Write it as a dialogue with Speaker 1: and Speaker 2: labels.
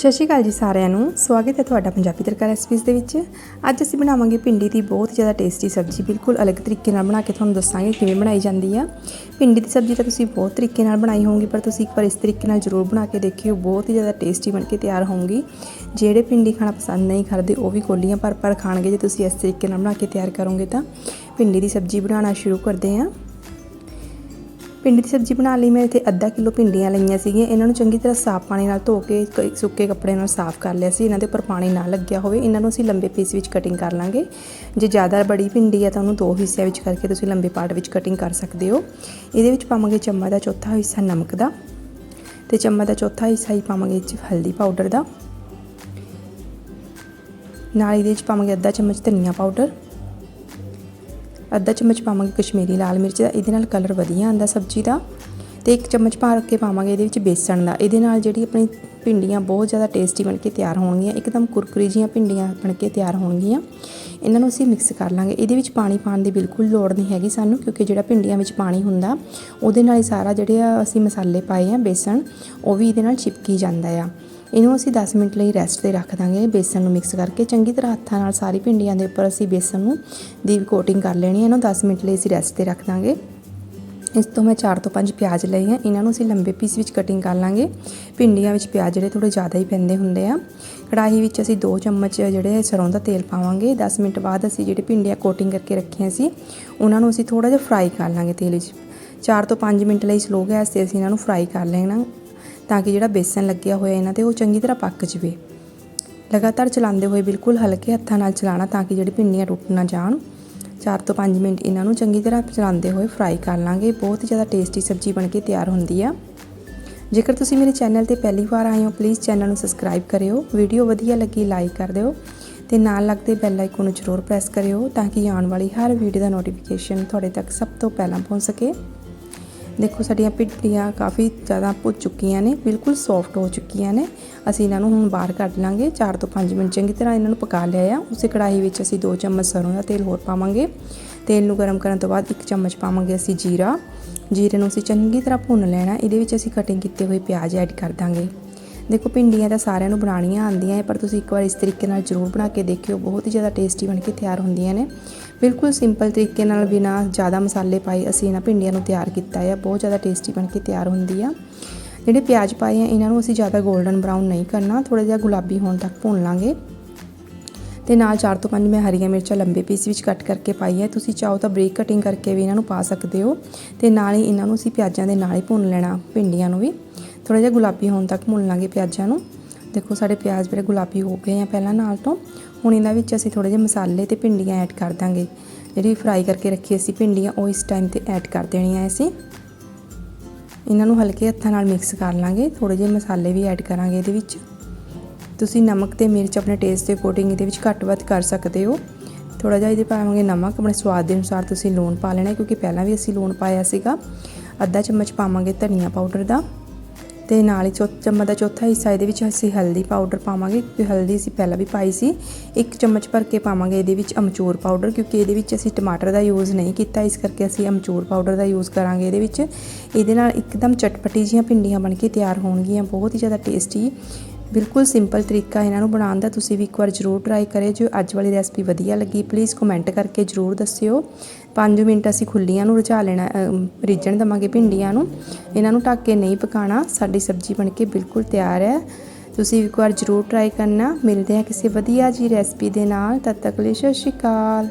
Speaker 1: ਸਤਿ ਸ਼੍ਰੀ ਅਕਾਲ ਜੀ ਸਾਰਿਆਂ ਨੂੰ। ਸਵਾਗਤ ਹੈ ਤੁਹਾਡਾ ਪੰਜਾਬੀ ਤੜਕਾ ਰੈਸਪੀਜ਼ ਦੇ ਵਿੱਚ। ਅੱਜ ਅਸੀਂ ਬਣਾਵਾਂਗੇ ਭਿੰਡੀ ਦੀ ਬਹੁਤ ਜ਼ਿਆਦਾ ਟੇਸਟੀ ਸਬਜ਼ੀ। ਬਿਲਕੁਲ ਅਲੱਗ ਤਰੀਕੇ ਨਾਲ ਬਣਾ ਕੇ ਤੁਹਾਨੂੰ ਦੱਸਾਂਗੇ ਕਿਵੇਂ ਬਣਾਈ ਜਾਂਦੀ ਆ। ਭਿੰਡੀ ਦੀ ਸਬਜ਼ੀ ਤਾਂ ਤੁਸੀਂ ਬਹੁਤ ਤਰੀਕੇ ਨਾਲ ਬਣਾਈ ਹੋਊਗੀ, ਪਰ ਤੁਸੀਂ ਇੱਕ ਵਾਰ ਇਸ ਤਰੀਕੇ ਨਾਲ ਜ਼ਰੂਰ ਬਣਾ ਕੇ ਦੇਖਿਓ। ਬਹੁਤ ਹੀ ਜ਼ਿਆਦਾ ਟੇਸਟੀ ਬਣ ਕੇ ਤਿਆਰ ਹੋਊਗੀ। ਜਿਹੜੇ ਭਿੰਡੀ ਖਾਣਾ ਪਸੰਦ ਨਹੀਂ ਕਰਦੇ, ਉਹ ਵੀ ਕੋਲੀਆਂ ਭਰ ਭਰ ਖਾਣਗੇ। ਜੇ ਤੁਸੀਂ ਇਸ ਤਰੀਕੇ ਨਾਲ ਬਣਾ ਕੇ ਤਿਆਰ ਕਰੋਗੇ ਤਾਂ ਭਿੰਡੀ ਦੀ ਸਬਜ਼ੀ ਬਣਾਉਣਾ ਸ਼ੁਰੂ ਕਰਦੇ ਹਾਂ ਭਿੰਡੀ ਦੀ ਸਬਜ਼ੀ ਬਣਾਉਣ ਲਈ, ਮੈਂ ਇੱਥੇ ਅੱਧਾ ਕਿਲੋ ਭਿੰਡੀਆਂ ਲਈਆਂ ਸੀਗੀਆਂ। ਇਹਨਾਂ ਨੂੰ ਚੰਗੀ ਤਰ੍ਹਾਂ ਸਾਫ਼ ਪਾਣੀ ਨਾਲ ਧੋ ਕੇ, ਕ- ਸੁੱਕੇ ਕੱਪੜੇ ਨਾਲ ਸਾਫ਼ ਕਰ ਲਿਆ ਸੀ। ਇਹਨਾਂ ਦੇ ਉੱਪਰ ਪਾਣੀ ਨਾ ਲੱਗਿਆ ਹੋਵੇ। ਇਹਨਾਂ ਨੂੰ ਅਸੀਂ ਲੰਬੇ ਪੀਸ ਵਿੱਚ ਕਟਿੰਗ ਕਰ ਲਾਂਗੇ। ਜੇ ਜ਼ਿਆਦਾ ਬੜੀ ਭਿੰਡੀ ਹੈ ਤਾਂ ਉਹਨੂੰ ਦੋ ਹਿੱਸਿਆਂ ਵਿੱਚ ਕਰਕੇ ਤੁਸੀਂ ਲੰਬੇ ਪਾਰਟ ਵਿੱਚ ਕਟਿੰਗ ਕਰ ਸਕਦੇ ਹੋ। ਇਹਦੇ ਵਿੱਚ ਪਾਵਾਂਗੇ ਚਮਚ ਦਾ ਚੌਥਾ ਹਿੱਸਾ ਨਮਕ ਦਾ ਤੇ ਚਮਚ ਦਾ ਚੌਥਾ ਹਿੱਸਾ ਹੀ ਪਾਵਾਂਗੇ ਇਹ 'ਚ ਹਲਦੀ ਪਾਊਡਰ ਦਾ। ਨਾਲ ਇਹਦੇ ਵਿੱਚ ਪਾਵਾਂਗੇ ਅੱਧਾ ਚਮਚ ਧਨੀਆ ਪਾਊਡਰ ਅੱਧਾ ਚਮਚ ਪਾਵਾਂਗੇ ਕਸ਼ਮੀਰੀ ਲਾਲ ਮਿਰਚ ਦਾ, ਇਹਦੇ ਨਾਲ ਕਲਰ ਵਧੀਆ ਆਉਂਦਾ ਸਬਜ਼ੀ ਦਾ। ਤੇ ਇੱਕ ਚਮਚ ਭਰ ਕੇ ਪਾਵਾਂਗੇ ਇਹਦੇ ਵਿੱਚ ਬੇਸਣ ਦਾ। ਇਹਦੇ ਨਾਲ ਜਿਹੜੀ ਆਪਣੀ ਭਿੰਡੀਆਂ ਬਹੁਤ ਜ਼ਿਆਦਾ ਟੇਸਟੀ ਬਣ ਕੇ ਤਿਆਰ ਹੋਣਗੀਆਂ। ਇੱਕਦਮ ਕੁਰਕਰੀ ਜੀਆਂ ਭਿੰਡੀਆਂ ਬਣ ਕੇ ਤਿਆਰ ਹੋਣਗੀਆਂ। ਇਹਨਾਂ ਨੂੰ ਅਸੀਂ ਮਿਕਸ ਕਰ ਲਾਂਗੇ। ਇਹਦੇ ਵਿੱਚ ਪਾਣੀ ਪਾਉਣ ਦੀ ਬਿਲਕੁਲ ਲੋੜ ਨਹੀਂ ਹੈਗੀ ਸਾਨੂੰ, ਕਿਉਂਕਿ ਜਿਹੜਾ ਭਿੰਡੀਆਂ ਵਿੱਚ ਪਾਣੀ ਹੁੰਦਾ, ਉਹਦੇ ਨਾਲ ਹੀ ਸਾਰਾ ਜਿਹੜੇ ਆ ਅਸੀਂ ਮਸਾਲੇ ਪਾਏ ਆ ਬੇਸਣ, ਉਹ ਵੀ ਇਹਦੇ ਨਾਲ ਚਿਪਕੀ ਜਾਂਦਾ ਆ। ਇਹਨੂੰ ਅਸੀਂ 10 ਮਿੰਟ ਲਈ ਰੈਸਟ ਤੇ ਰੱਖ ਦਾਂਗੇ। ਬੇਸਨ ਨੂੰ ਮਿਕਸ ਕਰਕੇ ਚੰਗੀ ਤਰ੍ਹਾਂ ਹੱਥਾਂ ਨਾਲ ਸਾਰੀ ਭਿੰਡੀਆਂ ਦੇ ਉੱਪਰ ਅਸੀਂ ਬੇਸਨ ਨੂੰ ਦੀ ਕੋਟਿੰਗ ਕਰ ਲੈਣੀ ਹੈ। ਇਹਨੂੰ 10 ਮਿੰਟ ਲਈ ਅਸੀਂ ਰੈਸਟ ਤੇ ਰੱਖ ਦਾਂਗੇ। ਇਸ ਤੋਂ ਮੈਂ 4 ਤੋਂ 5 ਪਿਆਜ਼ ਲਏ ਆ। ਇਹਨਾਂ ਨੂੰ ਅਸੀਂ ਲੰਬੇ ਪੀਸ ਵਿੱਚ ਕਟਿੰਗ ਕਰ ਲਾਂਗੇ। ਭਿੰਡੀਆਂ ਵਿੱਚ ਪਿਆਜ਼ ਜਿਹੜੇ ਥੋੜੇ ਜ਼ਿਆਦਾ ਹੀ ਪੈਂਦੇ ਹੁੰਦੇ ਆ। ਕੜਾਹੀ ਵਿੱਚ ਅਸੀਂ 2 ਚਮਚ ਜਿਹੜੇ ਸਰੋਂ ਦਾ ਤੇਲ ਪਾਵਾਂਗੇ। 10 ਮਿੰਟ ਬਾਅਦ ਅਸੀਂ ਜਿਹੜੇ ਭਿੰਡੀਆਂ ਕੋਟਿੰਗ ਕਰਕੇ ਰੱਖੀਆਂ ਸੀ, ਉਹਨਾਂ ਨੂੰ ਅਸੀਂ ਥੋੜਾ ਜਿਹਾ ਫਰਾਈ ਕਰ ਲਾਂਗੇ ਤੇਲ ਵਿੱਚ। 4 ਤੋਂ 5 ਮਿੰਟ ਲਈ ਸਲੋ ਗੈਸ ਤੇ ਅਸੀਂ ਇਹਨਾਂ ਨੂੰ ਫਰਾਈ ਕਰ ਲੈਣਾ। ਤਾਂ ਕਿ ਜਿਹੜਾ ਬੇਸਨ ਲੱਗਿਆ ਹੋਇਆ ਇਹਨਾਂ ਤੇ ਉਹ ਚੰਗੀ ਤਰ੍ਹਾਂ ਪੱਕ ਜਵੇ। ਲਗਾਤਾਰ ਚਲਾਉਂਦੇ ਹੋਏ ਬਿਲਕੁਲ ਹਲਕੇ ਹੱਥਾਂ ਨਾਲ ਚਲਾਉਣਾ ਤਾਂ ਕਿ ਜਿਹੜੀ ਭਿੰਡੀਆਂ ਟੁੱਟ ਨਾ ਜਾਣ। 4 ਤੋਂ 5 ਮਿੰਟ ਇਹਨਾਂ ਨੂੰ ਚੰਗੀ ਤਰ੍ਹਾਂ ਚਲਾਉਂਦੇ ਹੋਏ ਫਰਾਈ ਕਰ ਲਾਂਗੇ। ਬਹੁਤ ਹੀ ਜ਼ਿਆਦਾ ਟੇਸਟੀ ਸਬਜ਼ੀ ਬਣ ਕੇ ਤਿਆਰ ਹੁੰਦੀ ਆ। ਜੇਕਰ ਤੁਸੀਂ ਮੇਰੇ ਚੈਨਲ ਤੇ ਪਹਿਲੀ ਵਾਰ ਆਏ ਹੋ ਪਲੀਜ਼ ਚੈਨਲ ਨੂੰ ਸਬਸਕ੍ਰਾਈਬ ਕਰਿਓ। ਵੀਡੀਓ ਵਧੀਆ ਲੱਗੀ ਲਾਈਕ ਕਰ ਦਿਓ। ਤੇ ਨਾਲ ਲੱਗਦੇ ਬੈਲ ਆਈਕਨ ਨੂੰ ਜ਼ਰੂਰ ਪ੍ਰੈਸ ਕਰਿਓ ਤਾਂ ਕਿ ਆਉਣ ਵਾਲੀ ਹਰ ਵੀਡੀਓ ਦਾ ਨੋਟੀਫਿਕੇਸ਼ਨ ਤੁਹਾਡੇ ਤੱਕ ਸਭ ਤੋਂ ਪਹਿਲਾਂ ਪਹੁੰਚ ਸਕੇ। ਦੇਖੋ, ਸਾਡੀਆਂ ਭਿੰਡੀਆਂ ਕਾਫੀ ਜ਼ਿਆਦਾ ਭੁੱਜ ਚੁੱਕੀਆਂ ਨੇ, ਬਿਲਕੁਲ ਸੌਫਟ ਹੋ ਚੁੱਕੀਆਂ ਨੇ। ਅਸੀਂ ਇਹਨਾਂ ਨੂੰ ਹੁਣ ਬਾਹਰ ਕੱਢ ਲਾਂਗੇ। 4 ਤੋਂ 5 ਮਿੰਟ ਚੰਗੀ ਤਰ੍ਹਾਂ ਇਹਨਾਂ ਨੂੰ ਪਕਾ ਲਿਆ ਆ। ਉਸੇ ਕੜਾਹੀ ਵਿੱਚ ਅਸੀਂ 2 ਚਮਚ ਸਰੋਂ ਦਾ ਤੇਲ ਹੋਰ ਪਾਵਾਂਗੇ। ਤੇਲ ਨੂੰ ਗਰਮ ਕਰਨ ਤੋਂ ਬਾਅਦ 1 ਚਮਚ ਪਾਵਾਂਗੇ ਅਸੀਂ ਜੀਰਾ। ਜੀਰੇ ਨੂੰ ਅਸੀਂ ਚੰਗੀ ਤਰ੍ਹਾਂ ਭੁੰਨ ਲੈਣਾ। ਇਹਦੇ ਵਿੱਚ ਅਸੀਂ ਕਟਿੰਗ ਕੀਤੇ ਹੋਏ ਪਿਆਜ਼ ਐਡ ਕਰ ਦਾਂਗੇ। ਦੇਖੋ, ਭਿੰਡੀਆਂ ਤਾਂ ਸਾਰਿਆਂ ਨੂੰ ਬਣਾਉਣੀਆਂ ਆਉਂਦੀਆਂ ਹੈ ਪਰ ਤੁਸੀਂ ਇੱਕ ਵਾਰ ਇਸ ਤਰੀਕੇ ਨਾਲ ਜ਼ਰੂਰ ਬਣਾ ਕੇ ਦੇਖਿਓ। ਬਹੁਤ ਹੀ ਜ਼ਿਆਦਾ ਟੇਸਟੀ ਬਣ ਕੇ ਤਿਆਰ ਹੁੰਦੀਆਂ ਨੇ। ਬਿਲਕੁਲ ਸਿੰਪਲ ਤਰੀਕੇ ਨਾਲ ਬਿਨਾ ਜ਼ਿਆਦਾ ਮਸਾਲੇ ਪਾਏ ਅਸੀਂ ਇਹਨਾਂ ਭਿੰਡੀਆਂ ਨੂੰ ਤਿਆਰ ਕੀਤਾ ਹੈ। ਬਹੁਤ ਜ਼ਿਆਦਾ ਟੇਸਟੀ ਬਣ ਕੇ ਤਿਆਰ ਹੁੰਦੀ ਆ। ਜਿਹੜੇ ਪਿਆਜ਼ ਪਾਏ ਆ, ਇਹਨਾਂ ਨੂੰ ਅਸੀਂ ਜ਼ਿਆਦਾ 골ਡਨ ਬਰਾਊਨ ਨਹੀਂ ਕਰਨਾ। ਥੋੜਾ ਜਿਹਾ ਗੁਲਾਬੀ ਹੋਣ ਤੱਕ ਭੁੰਨ ਲਾਂਗੇ। ਤੇ ਨਾਲ 4 ਤੋਂ 5 ਮੈਂ ਹਰੀਆਂ ਮਿਰਚਾਂ ਲੰਬੇ ਪੀਸ ਵਿੱਚ ਕੱਟ ਕਰਕੇ ਪਾਈ ਹੈ ਤੁਸੀਂ ਚਾਹੋ ਤਾਂ ਬਰੀਕ ਕਟਿੰਗ ਕਰਕੇ ਵੀ ਇਹਨਾਂ ਨੂੰ ਪਾ ਸਕਦੇ ਹੋ। ਤੇ ਨਾਲ ਹੀ ਇਹਨਾਂ ਨੂੰ ਅਸੀਂ ਪਿਆਜ਼ਾਂ ਦੇ ਨਾਲ ਹੀ ਭੁੰਨ ਲੈਣਾ, ਭਿੰਡੀਆਂ ਨੂੰ ਵੀ। ਥੋੜਾ ਜਿਹਾ ਗੁਲਾਬੀ ਹੋਣ ਤੱਕ ਭੁੰਨ ਲਾਂਗੇ ਪਿਆਜ਼ਾਂ ਨੂੰ। ਦੇਖੋ ਸਾਡੇ ਪਿਆਜ਼ ਬੜੇ ਗੁਲਾਬੀ ਹੋ ਗਏ ਆ ਪਹਿਲਾਂ ਨਾਲ ਤੋਂ। ਹੁਣ ਇਹਨਾਂ ਵਿੱਚ ਅਸੀਂ ਥੋੜੇ ਜਿਹੇ ਮਸਾਲੇ ਤੇ ਭਿੰਡੀਆਂ ਐਡ ਕਰ ਦਾਂਗੇ। ਜਿਹੜੀ ਫਰਾਈ ਕਰਕੇ ਰੱਖੀ ਅਸੀਂ ਭਿੰਡੀਆਂ, ਉਹ ਇਸ ਟਾਈਮ ਤੇ ਐਡ ਕਰ ਦੇਣੀਆਂ ਅਸੀਂ। ਇਹਨਾਂ ਨੂੰ ਹਲਕੇ ਹੱਥਾਂ ਨਾਲ ਮਿਕਸ ਕਰ ਲਾਂਗੇ। ਥੋੜੇ ਜਿਹੇ ਮਸਾਲੇ ਵੀ ਐਡ ਕਰਾਂਗੇ ਇਹਦੇ ਵਿੱਚ। ਤੁਸੀਂ ਨਮਕ ਤੇ ਮਿਰਚ ਆਪਣੇ ਟੇਸਟ ਦੇ ਅਕੋਰਡਿੰਗ ਇਹਦੇ ਵਿੱਚ ਘੱਟ ਵੱਧ ਕਰ ਸਕਦੇ ਹੋ। ਥੋੜਾ ਜਿਹਾ ਇਹਦੇ ਪਾਵਾਂਗੇ ਨਮਕ, ਆਪਣੇ ਸਵਾਦ ਦੇ ਅਨੁਸਾਰ ਤੁਸੀਂ ਲੂਣ ਪਾ ਲੈਣਾ ਕਿਉਂਕਿ ਪਹਿਲਾਂ ਵੀ ਅਸੀਂ ਲੂਣ ਪਾਇਆ ਸੀਗਾ। ਅੱਧਾ ਚਮਚ ਪਾਵਾਂਗੇ ਧਨੀਆ ਪਾਊਡਰ ਦਾ। ਤੇ ਨਾਲ ਹੀ ਚੌ ਚਮਚ ਦਾ ਚੌਥਾ ਹਿੱਸਾ, ਇਹਦੇ ਵਿੱਚ ਅਸੀਂ ਹਲਦੀ ਪਾਊਡਰ ਪਾਵਾਂਗੇ ਕਿਉਂਕਿ ਹਲਦੀ ਅਸੀਂ ਪਹਿਲਾਂ ਵੀ ਪਾਈ ਸੀ। ਇੱਕ ਚਮਚ ਭਰ ਕੇ ਪਾਵਾਂਗੇ ਇਹਦੇ ਵਿੱਚ ਅਮਚੂਰ ਪਾਊਡਰ ਕਿਉਂਕਿ ਇਹਦੇ ਵਿੱਚ ਅਸੀਂ ਟਮਾਟਰ ਦਾ ਯੂਜ਼ ਨਹੀਂ ਕੀਤਾ, ਇਸ ਕਰਕੇ ਅਸੀਂ ਅਮਚੂਰ ਪਾਊਡਰ ਦਾ ਯੂਜ਼ ਕਰਾਂਗੇ ਇਹਦੇ ਵਿੱਚ। ਇਹਦੇ ਨਾਲ ਇੱਕਦਮ ਚਟਪਟੀ ਜੀਆਂ ਭਿੰਡੀਆਂ ਬਣ ਕੇ ਤਿਆਰ ਹੋਣਗੀਆਂ, ਬਹੁਤ ਹੀ ਜ਼ਿਆਦਾ ਟੇਸਟੀ ਬਿਲਕੁਲ ਸਿੰਪਲ ਤਰੀਕਾ ਇਹਨਾਂ ਨੂੰ ਬਣਾਉਣ ਦਾ, ਤੁਸੀਂ ਵੀ ਇੱਕ ਵਾਰ ਜ਼ਰੂਰ ਟਰਾਈ ਕਰਿਓ। ਜੋ ਅੱਜ ਵਾਲੀ ਰੈਸਪੀ ਵਧੀਆ ਲੱਗੀ ਪਲੀਜ਼ ਕਮੈਂਟ ਕਰਕੇ ਜ਼ਰੂਰ ਦੱਸਿਓ। 5 ਮਿੰਟ ਅਸੀਂ ਖੁੱਲੀਆਂ ਨੂੰ ਰਝਾ ਲੈਣਾ ਰਿੱਝਣ ਦਵਾਂਗੇ ਭਿੰਡੀਆਂ ਨੂੰ। ਇਹਨਾਂ ਨੂੰ ਢੱਕ ਕੇ ਨਹੀਂ ਪਕਾਣਾ ਸਾਡੀ ਸਬਜ਼ੀ ਬਣ ਕੇ ਬਿਲਕੁਲ ਤਿਆਰ ਹੈ। ਤੁਸੀਂ ਵੀ ਇੱਕ ਵਾਰ ਜ਼ਰੂਰ ਟਰਾਈ ਕਰਨਾ। ਮਿਲਦੇ ਹਾਂ ਕਿਸੇ ਵਧੀਆ ਜੀ ਰੈਸਪੀ ਦੇ ਨਾਲ। ਤਦ ਤੱਕ ਲਈ ਸਤਿ ਸ਼੍ਰੀ ਅਕਾਲ।